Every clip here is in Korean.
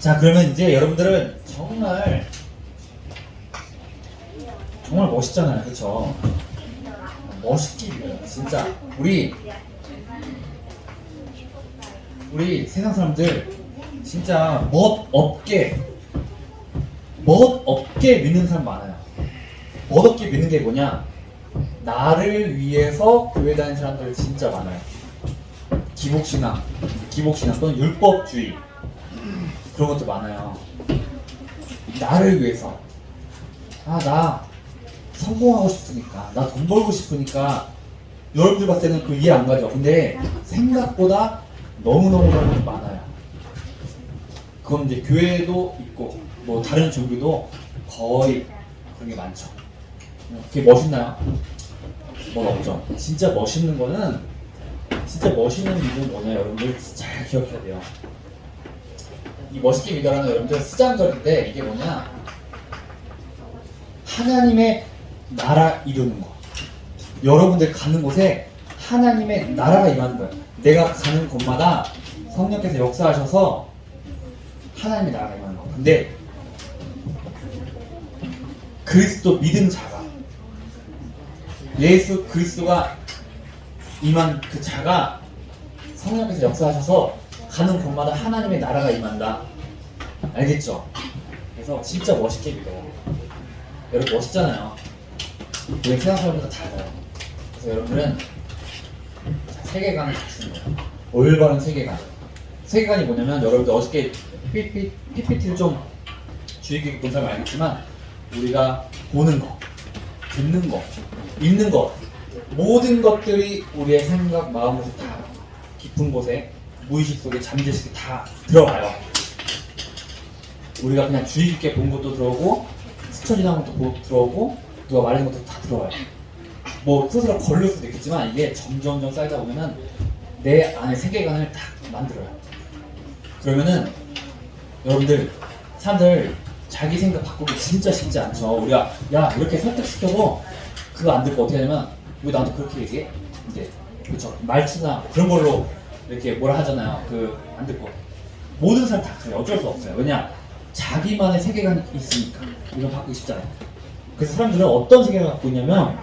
자 그러면 이제 여러분들은 정말 정말 멋있잖아요. 그쵸? 멋있게 믿어요. 진짜. 우리 우리 세상 사람들 진짜 멋 없게 멋 없게 믿는 사람 많아요. 멋 없게 믿는 게 뭐냐? 나를 위해서 교회 다니는 사람들 진짜 많아요. 기복신앙 기복신앙 또는 율법주의 그런 것도 많아요. 나를 위해서. 아, 나 성공하고 싶으니까. 나 돈 벌고 싶으니까. 여러분들 봤을 때는 그 이해 안 가죠. 근데 생각보다 너무너무 너무 많아요. 그건 이제 교회도 있고, 뭐 다른 종교도 거의 그런 게 많죠. 그게 멋있나요? 뭐 없죠. 진짜 멋있는 거는, 진짜 멋있는 일은 뭐냐, 여러분들 잘 기억해야 돼요. 이 멋있게 믿어라는 여러분들 쓰장절인데 이게 뭐냐? 하나님의 나라 이루는 거. 여러분들 가는 곳에 하나님의 나라가 임하는 거예요. 내가 가는 곳마다 성령께서 역사하셔서 하나님의 나라가 임하는 거. 근데 그리스도 믿은 자가 예수 그리스도가 임한 그 자가 성령께서 역사하셔서 가는 곳마다 하나님의 나라가 임한다. 알겠죠? 그래서 진짜 멋있게 믿어요. 여러분 멋있잖아요. 우리 세상 사람들과 달라요. 그래서 여러분들은 자, 세계관을 갖추는 거예요. 올바른 세계관. 세계관이 뭐냐면 여러분들 어저께 PPT, PPT를 좀 주의 깊게 본 사람 알겠지만 우리가 보는 거, 듣는 거, 읽는 거 모든 것들이 우리의 생각, 마음, 모습 다 깊은 곳에 무의식 속에 잠재식이 다 들어와요. 우리가 그냥 주의 깊게 본 것도 들어오고 스쳐 지나간 것도 보- 들어오고 누가 말하는 것도 다 들어와요. 뭐 스스로 걸릴 수도 있겠지만 이게 점점점 쌓이다 보면은 내 안에 세계관을 딱 만들어요. 그러면은 여러분들 사람들 자기 생각 바꾸기 진짜 쉽지 않죠. 우리가 야 이렇게 설득시켜도 그거 안 듣고 어떻게 하냐면 왜 나한테 그렇게 얘기해? 이제 그렇죠 말투나 그런 걸로 이렇게 뭐라 하잖아요. 그 안 듣고 모든 사람 다 그래요. 어쩔 수 없어요. 왜냐 자기만의 세계관이 있으니까 이건 바꾸기 쉽잖아요. 그래서 사람들은 어떤 세계관을 갖고 있냐면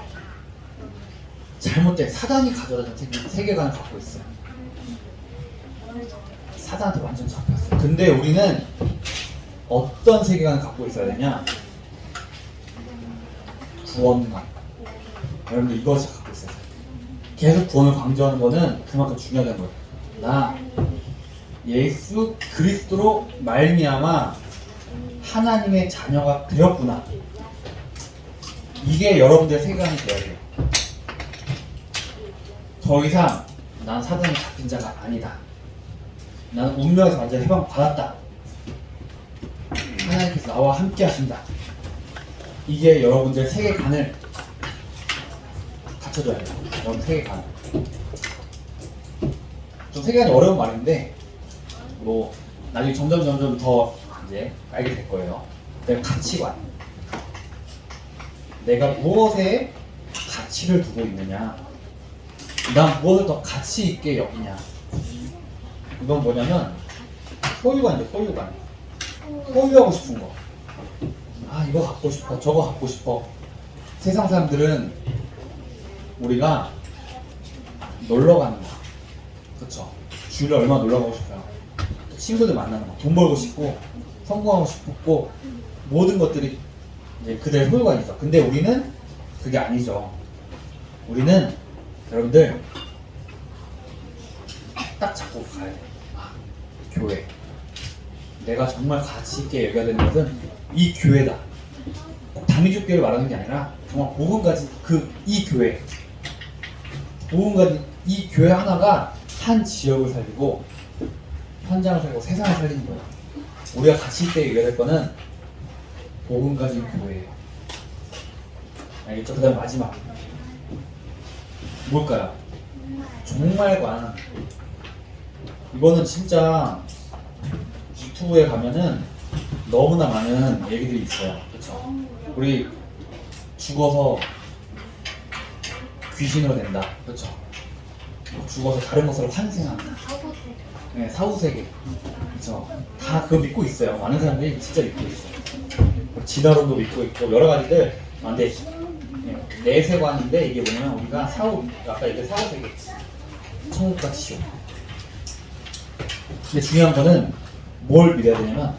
잘못된 사단이 가져다 준 세계- 세계관을 갖고 있어요. 사단한테 완전 잡혔어요. 근데 우리는 어떤 세계관을 갖고 있어야 되냐? 구원관. 여러분들 이것을 갖고 있어야 돼요. 계속 구원을 강조하는 거는 그만큼 중요하다는 거예요. 나 예수 그리스도로 말미암아 하나님의 자녀가 되었구나. 이게 여러분들의 세계관이 되어야 돼요. 더 이상 난 사단에 잡힌 자가 아니다. 나는 운명에서 완전 해방 받았다. 하나님께서 나와 함께 하신다. 이게 여러분들 세계관을 갖춰줘야 돼요. 여러분 세계관. 좀 세계관이 어려운 말인데 뭐 나중에 점점 점점 더 이제 알게 될 거예요. 내가 가치관. 내가 무엇에 가치를 두고 있느냐. 난 무엇을 더 가치 있게 여기냐. 이건 뭐냐면 소유관이죠 소유관. 소유하고 싶은 거. 아 이거 갖고 싶어 저거 갖고 싶어. 세상 사람들은 우리가 놀러 가는 거. 그쵸? 주일에 얼마나 놀러 가고 싶어요. 또 친구들 만나는 거. 돈 벌고 싶고 성공하고 싶고 모든 것들이 이제 그들의 소유관이죠. 근데 우리는 그게 아니죠. 우리는 여러분들 딱 잡고 가야 돼. 교회. 내가 정말 가치 있게 여겨야 되는 것은 이 교회다. 꼭 다민족 교회를 말하는 게 아니라 정말 복음 가진 그이 교회. 복음 가진 이 교회 하나가 한 지역을 살리고 현장을 살리고 세상을 살리는 거야. 우리가 가치 있게 여겨야 될 거는 복음 가진 교회예요. 알겠죠? 그 다음 마지막. 뭘까요? 종말관. 이거는 진짜 유튜브에 가면은 너무나 많은 얘기들이 있어요. 그렇죠? 우리 죽어서 귀신으로 된다. 그렇죠? 죽어서 다른 것으로 환생한다. 네, 사후세계. 그쵸. 다 그거 믿고 있어요. 많은 사람들이 진짜 믿고 있어요. 진화론도 믿고 있고, 여러 가지들 많은데, 네, 내세관인데, 이게 뭐냐면, 우리가 사후, 아까 얘기한 사후세계. 천국과 지옥. 근데 중요한 거는, 뭘 믿어야 되냐면,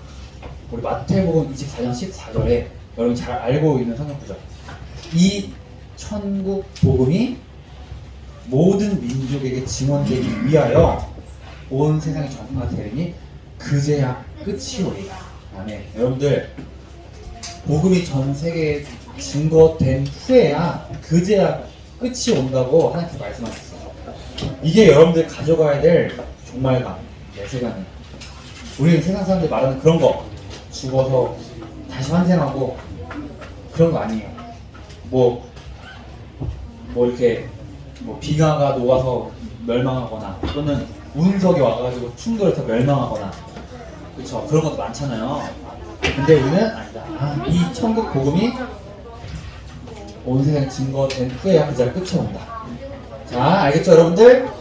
우리 마태복음 24장 14절에 여러분 잘 알고 있는 성경 구절. 이 천국 복음이 모든 민족에게 증언되기 위하여 온 세상에 전파가 되리니 그제야 끝이 오리라. 아멘. 여러분들 복음이 전 세계에 증거된 후에야 그제야 끝이 온다고 하나님께서 말씀하셨어요. 이게 여러분들 가져가야 될 종말감, 내세관이에요. 우리는 세상 사람들 말하는 그런 거 죽어서 다시 환생하고 그런 거 아니에요. 뭐, 뭐 이렇게 뭐 빙하가 녹아서 멸망하거나 또는 운석이 와가지고 충돌해서 멸망하거나 그쵸 그런 것도 많잖아요. 근데 우리는 아니다. 아, 이 천국 복음이 온 세상 증거된 후에야 그자 끝이 온다. 자 알겠죠 여러분들?